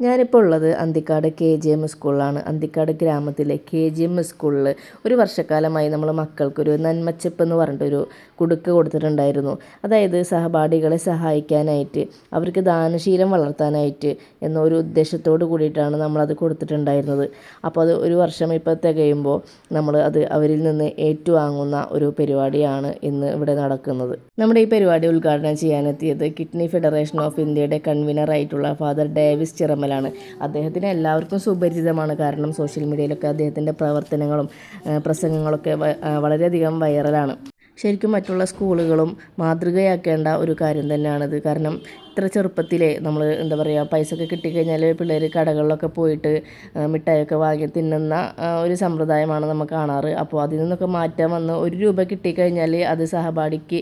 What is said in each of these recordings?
ഞാനിപ്പോൾ ഉള്ളത് Anthikad K G M സ്കൂളിലാണ്. അന്തിക്കാട് ഗ്രാമത്തിലെ കെ ജി എം സ്കൂളിൽ ഒരു വർഷക്കാലമായി നമ്മൾ മക്കൾക്കൊരു നന്മച്ചപ്പ് എന്ന് പറഞ്ഞിട്ടൊരു കുടുക്ക് കൊടുത്തിട്ടുണ്ടായിരുന്നു. അതായത് സഹപാഠികളെ സഹായിക്കാനായിട്ട് അവർക്ക് ദാനശീലം വളർത്താനായിട്ട് എന്നൊരു ഉദ്ദേശത്തോട് കൂടിയിട്ടാണ് നമ്മളത് കൊടുത്തിട്ടുണ്ടായിരുന്നത്. അപ്പോൾ അത് ഒരു വർഷം ഇപ്പോൾ തികയുമ്പോൾ നമ്മൾ അത് അവരിൽ നിന്ന് ഏറ്റുവാങ്ങുന്ന ഒരു പരിപാടിയാണ് ഇന്ന് ഇവിടെ നടക്കുന്നത്. നമ്മുടെ ഈ പരിപാടി ഉദ്ഘാടനം ചെയ്യാനെത്തിയത് കിഡ്നി ഫെഡറേഷൻ ഓഫ് ഇന്ത്യയുടെ കൺവീനറായിട്ടുള്ള ഫാദർ ഡേവിസ് ചിറമലാണ് അദ്ദേഹത്തിന് എല്ലാവർക്കും സുപരിചിതമാണ്. കാരണം സോഷ്യൽ മീഡിയയിലൊക്കെ അദ്ദേഹത്തിന്റെ പ്രവർത്തനങ്ങളും പ്രസംഗങ്ങളൊക്കെ വളരെയധികം വൈറലാണ് ശരിക്കും മറ്റുള്ള സ്കൂളുകളും മാതൃകയാക്കേണ്ട ഒരു കാര്യം തന്നെയാണിത്. കാരണം ഇത്ര ചെറുപ്പത്തിലേ നമ്മൾ എന്താ പറയുക പൈസ ഒക്കെ കിട്ടിക്കഴിഞ്ഞാൽ പിള്ളേർ കടകളിലൊക്കെ പോയിട്ട് മിഠായിയൊക്കെ വാങ്ങി തിന്നുന്ന ഒരു സമ്പ്രദായമാണ് നമ്മൾ കാണാറ്. അപ്പോൾ അതിൽ നിന്നൊക്കെ മാറ്റം വന്ന് ഒരു രൂപ കിട്ടിക്കഴിഞ്ഞാൽ അത് സഹപാഠിക്ക്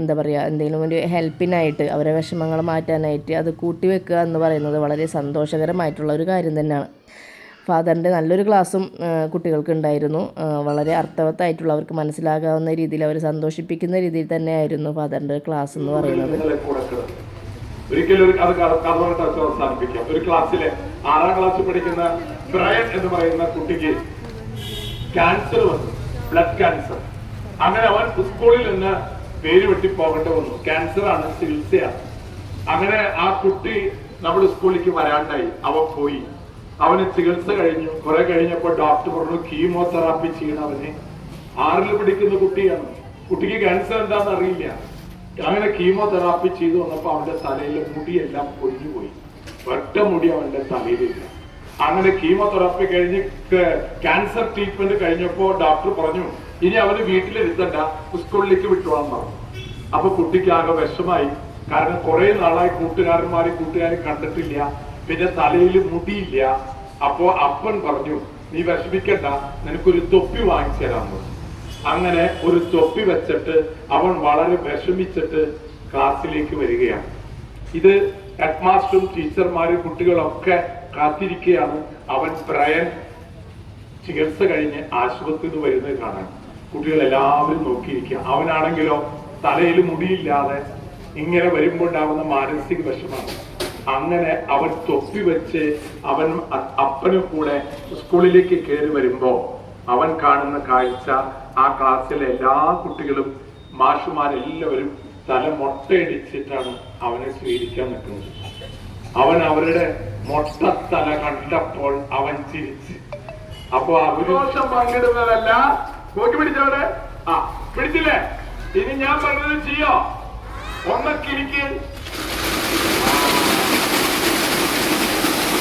എന്താ പറയുക എന്തെങ്കിലും ഒരു ഹെൽപ്പിനായിട്ട് അവരെ വിഷമങ്ങൾ മാറ്റാനായിട്ട് അത് കൂട്ടി വെക്കുക എന്ന് പറയുന്നത് വളരെ സന്തോഷകരമായിട്ടുള്ള ഒരു കാര്യം തന്നെയാണ്. ഫാദറിന്റെ നല്ലൊരു ക്ലാസ്സും കുട്ടികൾക്ക് ഉണ്ടായിരുന്നു വളരെ അർത്ഥവത്തായിട്ടുള്ള അവർക്ക് മനസ്സിലാകാവുന്ന രീതിയിൽ അവർ സന്തോഷിപ്പിക്കുന്ന രീതിയിൽ തന്നെയായിരുന്നു ഫാദറിന്റെ ക്ലാസ് എന്ന് പറയുന്നത് ഒരിക്കലും ഒരു അത് ഒരു ക്ലാസ്സിലെ പഠിക്കുന്ന ബ്രയൻ എന്ന് പറയുന്ന കുട്ടിക്ക് ക്യാൻസർ വന്നു. ബ്ലഡ് ക്യാൻസർ അങ്ങനെ അവൻ സ്കൂളിൽ നിന്ന് പേര് വെട്ടി പോകേണ്ടി വന്നു. ക്യാൻസർ ആണ് ചികിത്സയാണ്. അങ്ങനെ ആ കുട്ടി നമ്മുടെ സ്കൂളിലേക്ക് വരാണ്ടായി. അവ പോയി. അവന് ചികിത്സ കഴിഞ്ഞു. കുറെ കഴിഞ്ഞപ്പോൾ ഡോക്ടർ പറഞ്ഞു കീമോതെറാപ്പി ചെയ്യണം അവനെ ആറിൽ പിടിക്കുന്ന കുട്ടിയാണ്. കുട്ടിക്ക് ക്യാൻസർ എന്താണെന്ന് അറിയില്ല. അങ്ങനെ കീമോതെറാപ്പി ചെയ്തു വന്നപ്പോൾ അവന്റെ തലയിലെ മുടിയെല്ലാം പൊഴിഞ്ഞുപോയി ഒറ്റ മുടി അവന്റെ തലയിലില്ല. അങ്ങനെ കീമോതെറാപ്പി കഴിഞ്ഞ് ക്യാൻസർ ട്രീറ്റ്മെന്റ് കഴിഞ്ഞപ്പോൾ ഡോക്ടർ പറഞ്ഞു ഇനി അവന് വീട്ടിലിരുത്തണ്ട. സ്കൂളിലേക്ക് വിട്ടുവാൻ പറഞ്ഞു. അപ്പൊ കുട്ടിക്ക് ആകെ വിഷമായി. കാരണം കുറെ നാളായി കൂട്ടുകാരന്മാരെ കൂട്ടുകാരെ കണ്ടിട്ടില്ല. പിന്നെ തലയിൽ മുടിയില്ല. അപ്പോ അപ്പൻ പറഞ്ഞു നീ വിഷമിക്കണ്ട നിനക്കൊരു തൊപ്പി വാങ്ങിച്ചു തരാൻ അങ്ങനെ ഒരു തൊപ്പി വെച്ചിട്ട് അവൻ വളരെ വിഷമിച്ചിട്ട് ക്ലാസ്സിലേക്ക് വരികയാണ്. ഇത് ഹെഡ് മാസ്റ്ററും ടീച്ചർമാരും കുട്ടികളൊക്കെ കാത്തിരിക്കുകയാണ്. അവൻ ബ്രയൻ ചികിത്സ കഴിഞ്ഞ് ആശുപത്രിയിൽ നിന്ന് വരുന്നത് കാണാൻ. കുട്ടികൾ എല്ലാവരും നോക്കിയിരിക്കുക അവനാണെങ്കിലോ തലയിൽ മുടിയില്ലാതെ ഇങ്ങനെ വരുമ്പോണ്ടാവുന്ന മാനസിക വിഷമാണ് അങ്ങനെ അവൻ തൊപ്പി വെച്ച് അവൻ അപ്പനും കൂടെ സ്കൂളിലേക്ക് കയറി വരുമ്പോ അവൻ കാണുന്ന കാഴ്ച ആ ക്ലാസ്സിലെ എല്ലാ കുട്ടികളും മാഷുമാരെല്ലാവരും തല മൊട്ടയടിച്ചിട്ടാണ് അവനെ സ്വീകരിക്കാൻ നിൽക്കുന്നത്. അവൻ അവരുടെ മൊട്ട തല കണ്ടപ്പോൾ അവൻ ചിരിച്ച്. അപ്പൊ അവരോഷം പങ്കിടുന്നതല്ല. നോക്കി പിടിച്ചവിടെ ആ പിടിച്ചില്ലേ? ഇനി ഞാൻ പറഞ്ഞത് ചെയ്യോ? ഒന്നൊക്കെ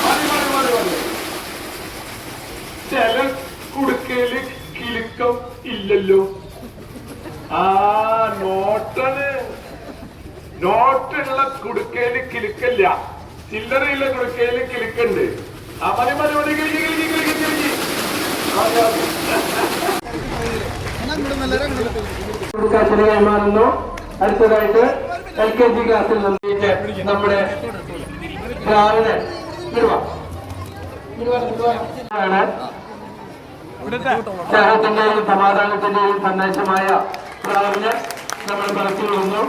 മതി, മതി, മതി. ചില കുടുക്കയിൽ കിലുക്കം ഇല്ലല്ലോ. ആ നോട്ടന് നോട്ടുള്ള കുടുക്കയിൽ കിലുക്കല്ല. ചില്ലറയുള്ള കുടുക്കയിൽ കിലുക്കുണ്ട്. ആ മതി മതി മതി അടുത്തതായിട്ട് എൽ കെ ജി ക്ലാസ്സിൽ നിന്നിട്ട് നമ്മുടെ രാവിലെ. ആണ് സ്നേഹത്തിന്റെയും സമാധാനത്തിന്റെയും സന്ദേശമായ പ്രാവിനെ നമ്മൾ പറഞ്ഞു